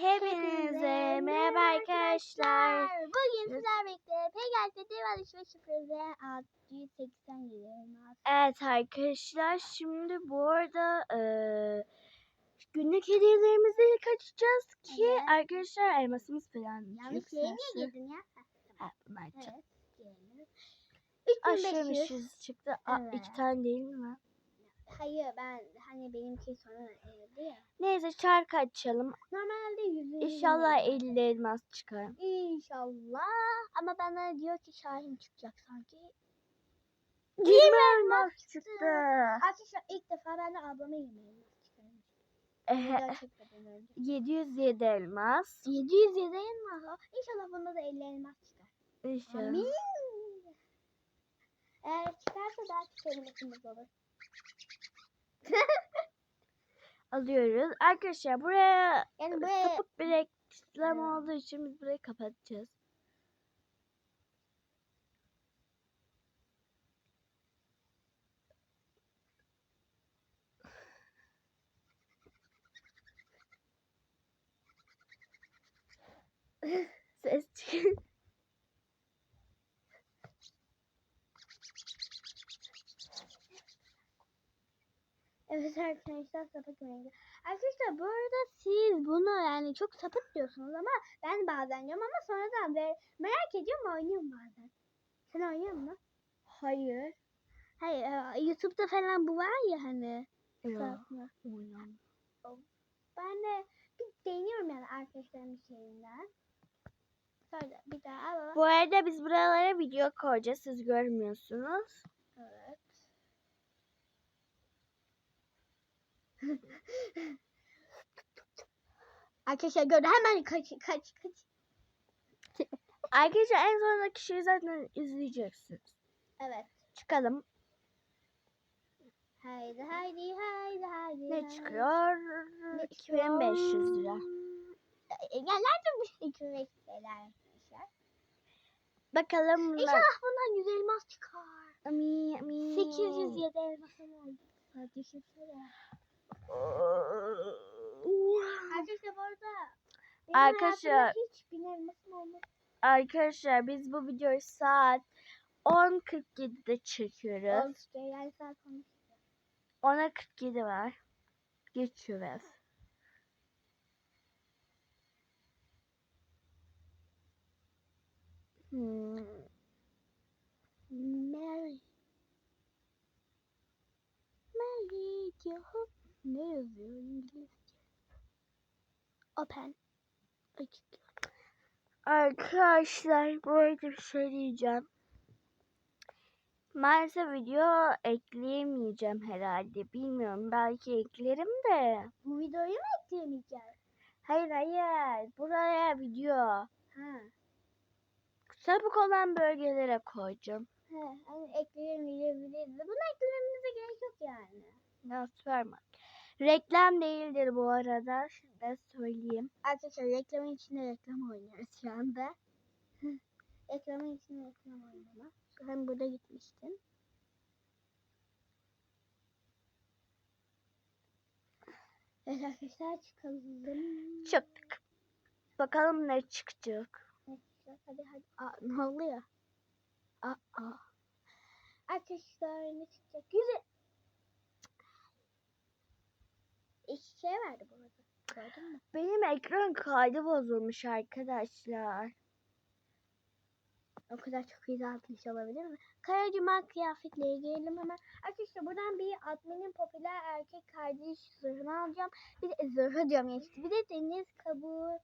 Hepinize merhaba arkadaşlar. Bugün sizler birlikte Peygamber Dev Alışveriş Şifresi 687 elmas. Evet arkadaşlar şimdi bu arada eee, günlük hediyelerimizi ilk açacağız ki Evet. arkadaşlar elmasımız falan Yanlış niye yükselsin. girdin ya? Evet bunlar Evet. girelim. 3500. aşırımışız çıktı. Aa, iki Evet. tane değil mi? Hayır ben hani benimki sonra erdi ya. Neyse çarkı açalım. Normalde 100. İnşallah 50 elmas çıkar. İnşallah. Ama bana diyor ki Şahin çıkacak sanki. 20 elmas çıktı. Arkadaşlar ilk defa ben de ablama 20 elmas önce. 707 elmas. 707 elmas. İnşallah bunda da 50 elmas çıkar. İnşallah. Amin. Eğer çıkarsa daha çok elmasımız olur. Alıyoruz. Arkadaşlar buraya Yani buraya sapık bir reklam Evet. olduğu için biz burayı kapatacağız. Ses çıkıyor. Evet arkadaşlar sapık rengi. Arkadaşlar bu arada siz bunu yani çok sapık diyorsunuz ama ben bazen diyorum ama sonradan ve merak ediyorum oynuyorum bazen. Sen oynuyor musun? Hayır. Hayır e, YouTube'da falan bu var ya hani. Ya. Ben de bir deniyorum yani arkadaşlarımın şeyinden. Sonra bir daha alalım. Bu arada biz buralara video koyacağız. Siz görmüyorsunuz. Evet. Arkadaşlar gördü hemen kaç kaç kaç. Arkadaşlar en sondaki şeyi zaten izleyeceksiniz. Evet. Çıkalım. Haydi haydi haydi haydi. Ne çıkıyor? Ne 2500 lira. E, bu şey kürekler arkadaşlar? Bakalım. İnşallah bundan 100 elmas çıkar. Ami, ami. 807 elmasım oldu. Hadi düşünsene. Arkadaşlar bu arada benim Arkadaşlar- hiç bin elmasım olmadı. Arkadaşlar biz bu videoyu saat 10.47'de çekiyoruz. Olsun yani saat 12. 10'a 47 var. Geçiyoruz. Hmm. Mary. Mary diyor. Ne yazıyor İngilizce? Open. Açık. Arkadaşlar bu arada bir şey diyeceğim. Maalesef video ekleyemeyeceğim herhalde. Bilmiyorum belki eklerim de. Bu videoyu mu ekleyemeyeceğiz? Hayır hayır. Buraya video. Ha. Sapık olan bölgelere koyacağım. He, hani ekleyemeyebiliriz. Bunu eklememize gerek yok yani. Nasıl vermem. Reklam değildir bu arada. Şurada söyleyeyim. Arkadaşlar reklamın içinde reklam oynuyoruz şu anda. reklamın içinde reklam oynama. Hem burada gitmiştin. Evet arkadaşlar çıkalım. Çıktık. Bakalım ne çıkacak. Arkadaşlar hadi hadi. Aa, ne oluyor? Aa, aa. Arkadaşlar ne çıkacak? Yüzü. İki şey verdi bu arada. Gördün mü? Benim ekran kaydı bozulmuş arkadaşlar. O kadar çok iyi atmış olabilir mi? Karacıma kıyafetlere girelim hemen. Arkadaşlar buradan bir adminin popüler erkek kardeş zırhını alacağım. Bir de zırhı diyorum ya işte. Bir de deniz kabuğu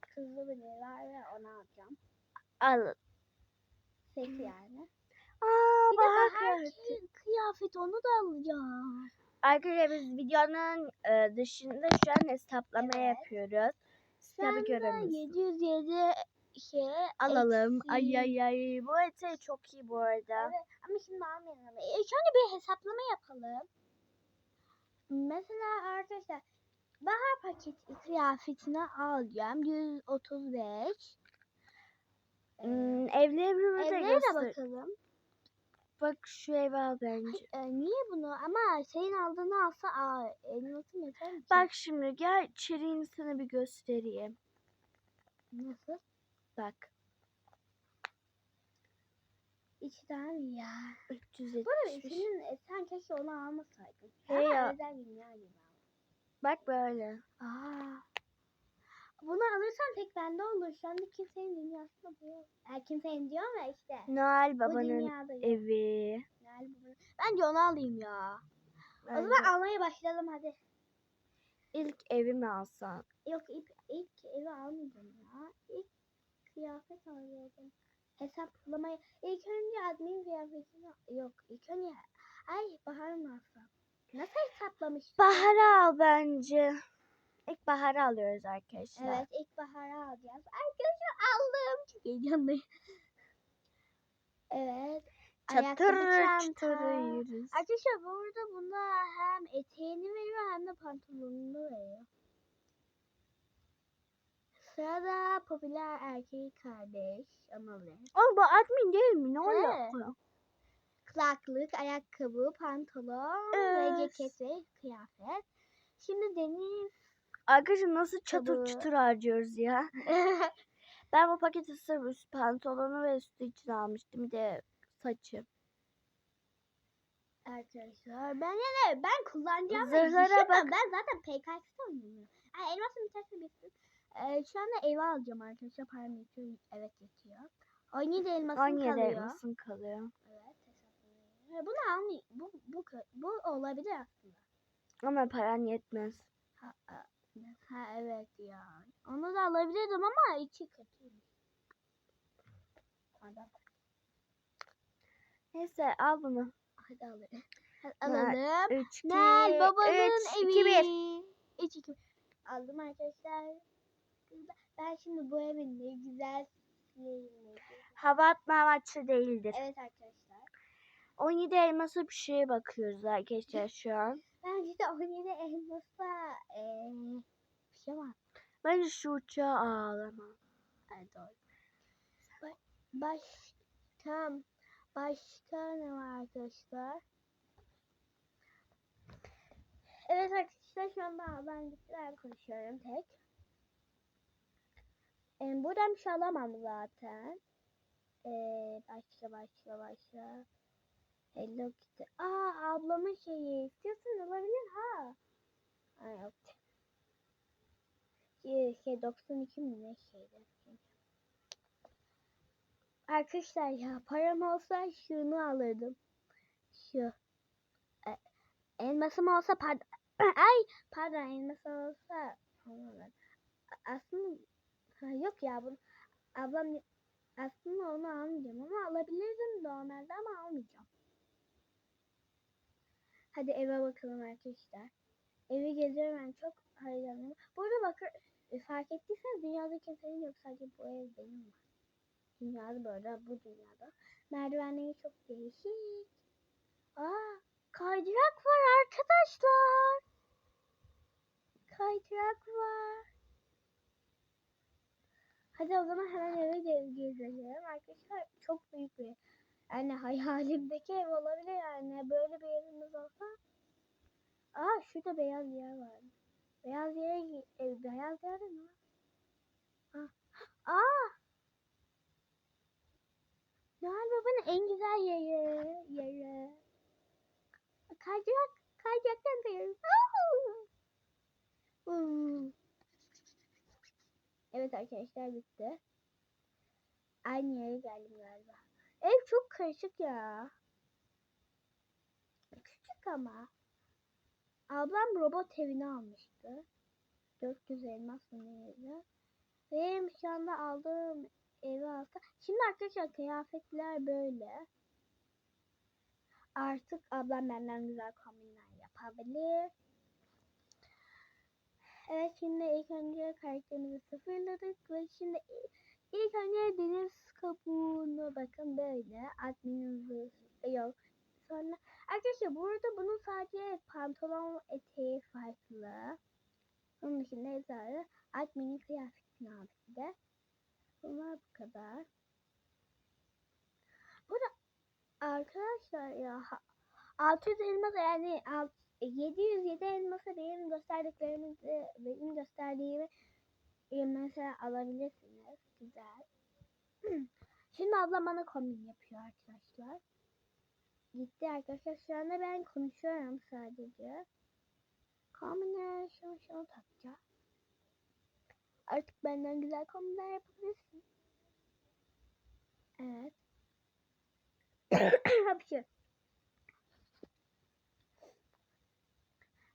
kızlı bir var ve onu alacağım. Alın. Set yani. Aa, Bir de bahar kıyafet onu da alacağım. Arkadaşlar biz videonun e, dışında şu an hesaplama Evet. yapıyoruz. Anda göremiyorsunuz. 707 şey Alalım. eksi- Ay ay ay. Bu ete çok iyi bu arada. Evet, ama şimdi almayalım. E, şöyle bir hesaplama yapalım. Mesela arkadaşlar bahar paketi kıyafetini alacağım. 135. Hmm, evlerimize Evlere de bakalım. Bak şu evi al bence. E, niye bunu? Ama senin aldığını alsa aa, elmasım yeter mi? Bak şimdi gel içeriğini sana bir göstereyim. Nasıl? Bak. İçten mi ya? Bu 375. arada senin, e, sen keşke onu almasaydın. Hey Ama ya. özel dünya gibi. Bak böyle. Aa. Bunu alırsan tek bende olur. Şu anda kimsenin dünyasında bu yok. Yani kimsenin diyorum ya işte. Noel babanın evi. Yani bu- Bence onu alayım ya. O Bence zaman almaya başlayalım hadi. ilk evi mi alsan? Yok ilk, ilk evi almayacağım ya. İlk kıyafet alıyordum. Hesaplamaya. İlk önce admin kıyafetini yok. ilk önce ay bahar mı alsam? Nasıl hesaplamıştım? Bahar'ı al bence. İlk Bahar'ı alıyoruz arkadaşlar. Evet ilk baharı alacağız. Arkadaşlar aldım. Heyecanlıyım. Evet. Çatır çatır yürürüz. Arkadaşlar bu arada bunda hem eteğini veriyor hem de pantolonunu veriyor. Sırada popüler erkek kardeş Amalı. Oğlum bu admin değil mi? Ne He. alaka? Kulaklık, ayakkabı, pantolon Evet. ve ceket ve kıyafet. Şimdi Deniz Arkadaşlar nasıl çatır çutur harcıyoruz ya. Ben bu paketi sırf üst pantolonu ve üstü için almıştım. Bir de saçı. Arkadaşlar ben yine ben kullanacağım. Zırhlara düşünmem. bak. Ben zaten PKX'de oynuyorum. Yani elmasın biterse bitsin. Ee, şu anda eve alacağım arkadaşlar. Param yetiyor. Evet yetiyor. 17 elmasım 17 kalıyor. elmasın kalıyor. Evet hesaplanıyor. Bunu almayayım. Bu, bu, bu olabilir aslında. Ama paran yetmez. Ha, ha, ha evet ya. Onu da alabilirdim ama içi. Adam. Neyse al bunu. Hadi alalım. Hadi alalım. 3, 2, Nel babanın 3, evi. 2, 1. 3 2 Aldım arkadaşlar. Ben şimdi bu evin ne güzel sileyim. Hava atma amaçlı değildir. Evet arkadaşlar. 17 elması bir şeye bakıyoruz arkadaşlar şu an. Bence de 17 elmasa eee şey. Bence şu uçağı ağlama. Evet doğru. Ba- başka başka ne var arkadaşlar? Evet arkadaşlar şu anda ben gittiler konuşuyorum tek. Ee, buradan bir şey alamam zaten. Ee, başla başla başla. Hello Kitty. Aa ablamın şeyi. İstiyorsan olabilir ha. Aa, yok. Şey, şey 92 mi ne şeydi. Arkadaşlar ya param olsa şunu alırdım. Şu. E, elmasım olsa pardon. Ay pardon elmas olsa Aslında ha, yok ya bunu ablam aslında onu almayacağım ama alabilirdim normalde ama almayacağım. Hadi eve bakalım arkadaşlar. Evi geziyorum ben çok heyecanlıyım. Burada bakır e, fark ettiyseniz dünyada kimsenin yok sadece bu ev benim var. Dünyada böyle bu dünyada. Merdivenleri çok değişik. Aa kaydırak var arkadaşlar. Kaydırak var. Hadi o zaman hemen eve ge- gezelim. Arkadaşlar çok büyük bir yani hayalimdeki ev olabilir yani. Böyle bir evimiz olsa. Aa şurada beyaz yer var. Beyaz yere e, beyaz yerde ne var? Aa, aa Noel Baba'nın en güzel yeri. Yeri. Kayacak. Kayacaktan. Au! Hmm. Evet arkadaşlar bitti. Aynı yere geldim galiba. Ev çok karışık ya. Küçük ama. Ablam robot evini almıştı. 400 elmas mı neydi? Benim şu anda aldığım evi alsa. Şimdi arkadaşlar kıyafetler böyle. Artık ablam benden güzel kombinler yapabilir. Evet şimdi ilk önce karakterimizi sıfırladık ve şimdi ilk önce deniz kabuğuna bakın böyle adminin yok. Sonra arkadaşlar burada bunun sadece pantolon eteği farklı. Onun dışında hepsi adminin kıyafetini aldık bir de. Bunlar bu kadar. Burada Arkadaşlar ya ha- 600 elmas yani alt- 707 elması benim gösterdiklerimizi benim gösterdiğimi e, mesela alabilirsiniz. Güzel. Şimdi ablam bana kombin yapıyor arkadaşlar. Gitti arkadaşlar. Şu anda ben konuşuyorum sadece. Kombinler şunu takacağım. Artık benden güzel kombinler yapabilirsin. Evet. Hapşı.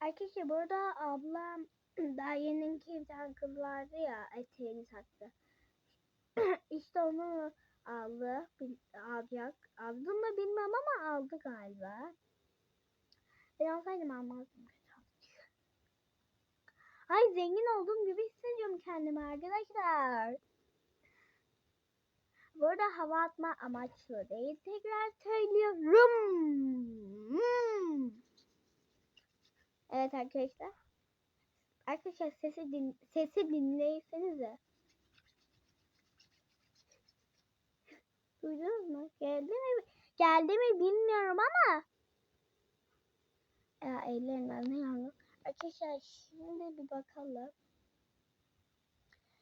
Arkadaşlar burada ablam daha yeninki bir tane kız vardı ya eteğini taktı. işte onu aldı. alacak. Aldı mı bilmem ama aldı galiba. Ben alsaydım almazdım. Ay zengin olduğum gibi hissediyorum kendimi arkadaşlar. Burada hava atma amaçlı değil. Tekrar söylüyorum. Evet arkadaşlar. Arkadaşlar sesi din sesi dinleysenize. Duydunuz mu? Geldi mi? Geldi mi bilmiyorum ama. Ya ellerimden ne yalnız. Arkadaşlar şimdi bir bakalım.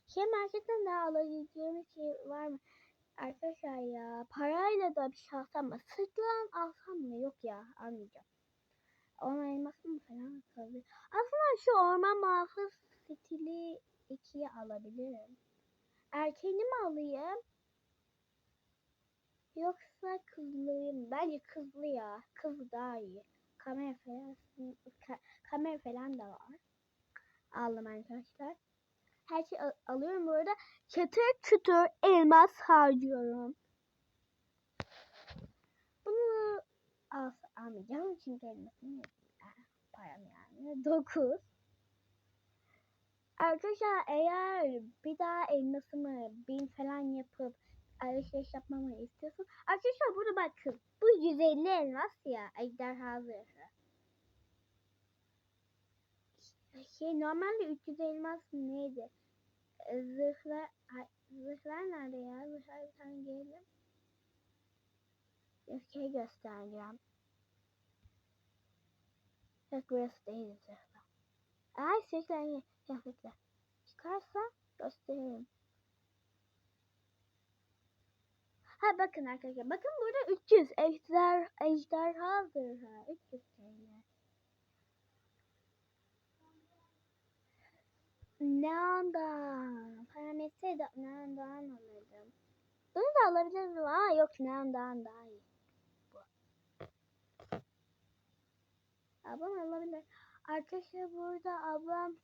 Şey marketten daha alabileceğimiz şey var mı? Arkadaşlar ya parayla da bir şey alsam mı? Sırtlan alsam mı? Yok ya almayacağım. Orman elması mı falan kalıyor. Aslında şu orman muhafız stili 2'yi alabilirim. Erkeğini mi alayım? Yoksa kızlıyı mı? Bence kızlı ya. Kız daha iyi. Kamera falan, ka- kamera falan da var. Aldım arkadaşlar. Her şeyi al- alıyorum bu arada. Çıtır çıtır elmas harcıyorum. Bunu al almayacağım çünkü elmasım. Ah, Param yani. 9. Arkadaşlar eğer bir daha elmasımı bin falan yapıp alışveriş yapmamı istiyorsun. Arkadaşlar burada bakın. Bu 150 elmas ya. Ejderha zırhı. Şey normalde 300 elmas neydi? Ee, Zırhlar, zırhlar nerede ya? Zırhlar bir tane gelelim. Öfkeyi göstereceğim. Yok burası değil zırhlar. Ay sürekli kıyafetler. Çıkarsa gösteririm. Ha bakın arkadaşlar. Bakın burada 300 ejder ejderha zırhı. 300 TL. Neandan. Param yetseydi Neandan alırdım. Bunu da alabilirdim ama yok Neandan daha iyi. Bu. Ablam alabilir. Arkadaşlar burada ablam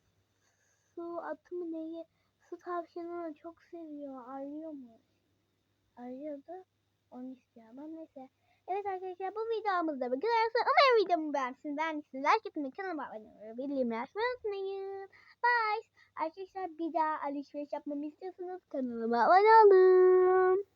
su atı mı neyi su tavşanını çok seviyor. Arıyormuş. Arıyordu. Onu istiyor ama neyse. Evet arkadaşlar bu videomuzda bu kadar. Umarım videomu beğenmişsiniz. Beğendiyseniz like atmayı, kanalıma abone olmayı, bildirimleri açmayı unutmayın. Bye. Arkadaşlar bir daha alışveriş yapmamı istiyorsanız kanalıma abone olun.